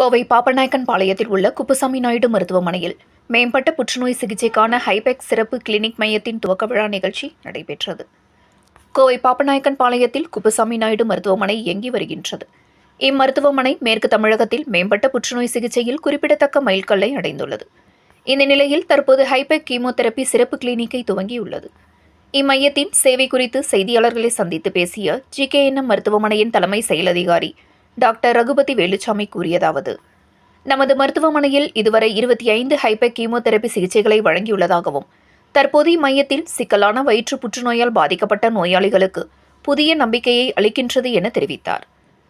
கோவை பாப்பநாயக்கன் பாளையத்தில் உள்ள குப்புசாமி நாயுடு மருத்துவமனையில் மேம்பட்ட புற்றுநோய் சிகிச்சைக்கான ஹைபெக் சிறப்பு கிளினிக் மையத்தின் துவக்க விழா நிகழ்ச்சி நடைபெற்றது. கோவை பாப்பநாயக்கன் பாளையத்தில் குப்புசாமி நாயுடு மருத்துவமனை இயங்கி வருகின்றது. இம்மருத்துவமனை மேற்கு தமிழகத்தில் மேம்பட்ட புற்றுநோய் சிகிச்சையில் குறிப்பிடத்தக்க மைல்கல்லை அடைந்துள்ளது. இந்த நிலையில் தற்போது ஹைபெக் கீமோதெரபி சிறப்பு கிளினிக்கை துவங்கியுள்ளது. இம்மையத்தின் சேவை குறித்து செய்தியாளர்களை சந்தித்து பேசிய ஜிகேஎன்எம் மருத்துவமனையின் தலைமை செயல் அதிகாரி டாக்டர் ரகுபதி வேலுச்சாமி கூறியதாவது. நமது மருத்துவமனையில் இதுவரை இருபத்தி ஐந்து ஹைபெக் கீமோதெரபி சிகிச்சைகளை வழங்கியுள்ளதாகவும் தற்போதைய மையத்தில் சிக்கலான வயிற்று புற்றுநோயால் பாதிக்கப்பட்ட நோயாளிகளுக்கு புதிய நம்பிக்கையை அளிக்கின்றது என தெரிவித்தார்.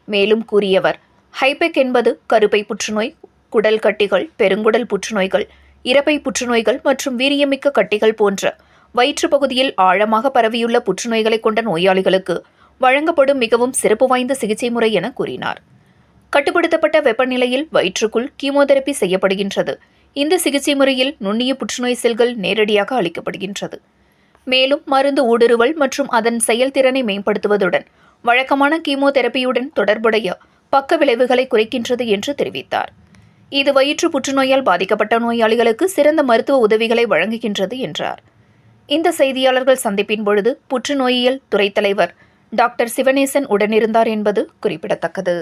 மேலும் கூறியவர் ஹைபெக் என்பது கருப்பை புற்றுநோய் குடல் கட்டிகள் பெருங்குடல் புற்றுநோய்கள் இறப்பை புற்றுநோய்கள் மற்றும் வீரியமிக்க கட்டிகள் போன்ற வயிற்று பகுதியில் ஆழமாக பரவியுள்ள புற்றுநோய்களை கொண்ட நோயாளிகளுக்கு வழங்கப்படும் மிகவும் சிறப்பு வாய்ந்த சிகிச்சை முறை என கூறினார். கட்டுப்படுத்தப்பட்ட வெப்பநிலையில் வயிற்றுக்குள் கீமோதெரபி செய்யப்படுகின்றது. இந்த சிகிச்சை முறையில் நுண்ணிய புற்றுநோய் செல்கள் நேரடியாக அளிக்கப்படுகின்றது. மேலும் மருந்து ஊடுருவல் மற்றும் அதன் செயல்திறனை மேம்படுத்துவதுடன் வழக்கமான கீமோதெரபியுடன் தொடர்புடைய பக்க விளைவுகளை குறைக்கின்றது என்று தெரிவித்தார். இது வயிற்று புற்றுநோயால் பாதிக்கப்பட்ட நோயாளிகளுக்கு சிறந்த மருத்துவ உதவிகளை வழங்குகின்றது என்றார். இந்த செய்தியாளர்கள் சந்திப்பின் பொழுது புற்றுநோயியல் துறைத் தலைவர் டாக்டர் சிவனேசன் உடனிருந்தார் என்பது குறிப்பிடத்தக்கது.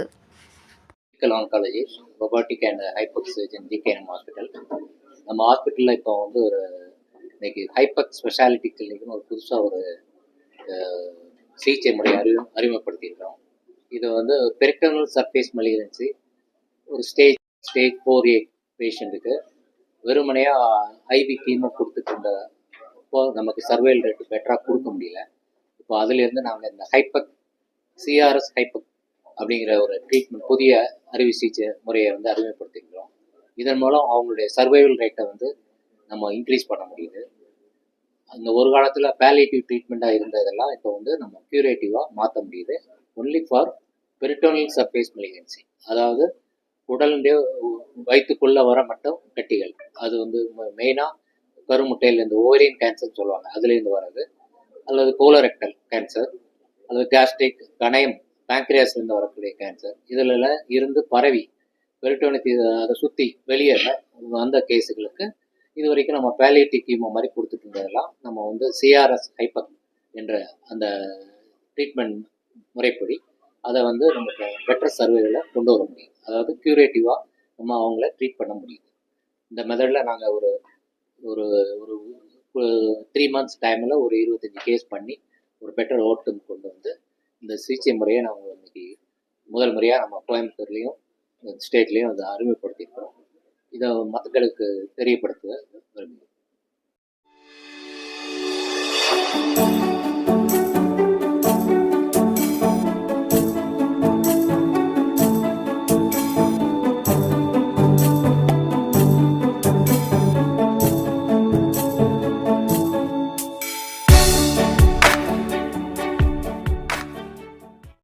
மெடிக்கல் ஆன்காலஜி ரொபாட்டிக் அண்ட் ஹைபக் சர்ஜன் ஜிகேஎம் ஹாஸ்பிட்டல் நம்ம ஹாஸ்பிட்டலில் இப்போ வந்து ஒரு இன்னைக்கு ஹைபக் ஸ்பெஷாலிட்டி கிளினிக்னு ஒரு புதுசாக ஒரு சிகிச்சை முறை அறிவு அறிமுகப்படுத்தியிருக்கிறோம். இது வந்து பெரிட்டனல் சர்ஃபேஸ் மலிகன்சி ஒரு ஸ்டேஜ் ஸ்டேஜ் ஃபோர் ஏ பேஷண்ட்டுக்கு வெறுமனையாக ஐவி கீமோ கொடுத்துட்டு இருந்த இப்போ நமக்கு சர்வேல் ரேட்டு பெட்டராக கொடுக்க முடியல. இப்போ அதுலேருந்து நாங்கள் இந்த ஹைபக் சிஆர்எஸ் ஹைபக் அப்படிங்கிற ஒரு ட்ரீட்மெண்ட் புதிய அறுவை சிகிச்சை முறையை வந்து அறிமுகப்படுத்திக்கிறோம் இதன் மூலம் அவங்களுடைய சர்வைவல் ரேட்டை வந்து நம்ம இன்க்ரீஸ் பண்ண முடியுது. அந்த ஒரு காலத்தில் பேலேட்டிவ் ட்ரீட்மெண்ட்டாக இருந்ததெல்லாம் இப்போ வந்து நம்ம க்யூரேட்டிவாக மாற்ற முடியுது. Only for peritoneal surface malignancy அதாவது உடலுடைய வயிற்றுக்குள்ளே வர மட்டும் கட்டிகள். அது வந்து மெயினாக கருமுட்டையிலேருந்து இந்த ஓவரியன் கேன்சர்னு சொல்லுவாங்க. அதுலேருந்து வர்றது. அல்லது கோலரெக்டல் கேன்சர் அல்லது கேஸ்ட்ரிக் கணையம் பேங்க்ரியாஸ்லேருந்து வரக்கூடிய கேன்சர் இதில் இருந்து பரவி பெரிட்டோனியத்தை அதை சுற்றி வெளியே வந்த கேஸுகளுக்கு இது வரைக்கும் நம்ம பேலியேட்டிவ் கீமோ மாதிரி கொடுத்துட்டு இருந்ததெல்லாம் நம்ம வந்து சிஆர்எஸ் ஹைப்பர் என்ற அந்த ட்ரீட்மெண்ட் முறைப்படி அதை வந்து நமக்கு பெட்டர் சர்வேவில் கொண்டு வர முடியும். அதாவது க்யூரேட்டிவாக நம்ம அவங்கள ட்ரீட் பண்ண முடியுது இந்த மெத்தடில் நாங்கள் ஒரு ஒரு ஒரு த்ரீ மந்த்ஸ் டைமில் ஒரு இருபத்தஞ்சி கேஸ் பண்ணி ஒரு பெட்டர் ஓட்டம் கொண்டு வந்து இந்த சிகிச்சை முறையை நம்ம இன்னைக்கு முதல் முறையாக நம்ம கோயம்புத்தூர்லேயும் ஸ்டேட்லேயும் அதை அறிமுகப்படுத்தியிருக்கிறோம். இதை மக்களுக்கு தெரியப்படுத்த விரும்புகிறோம்.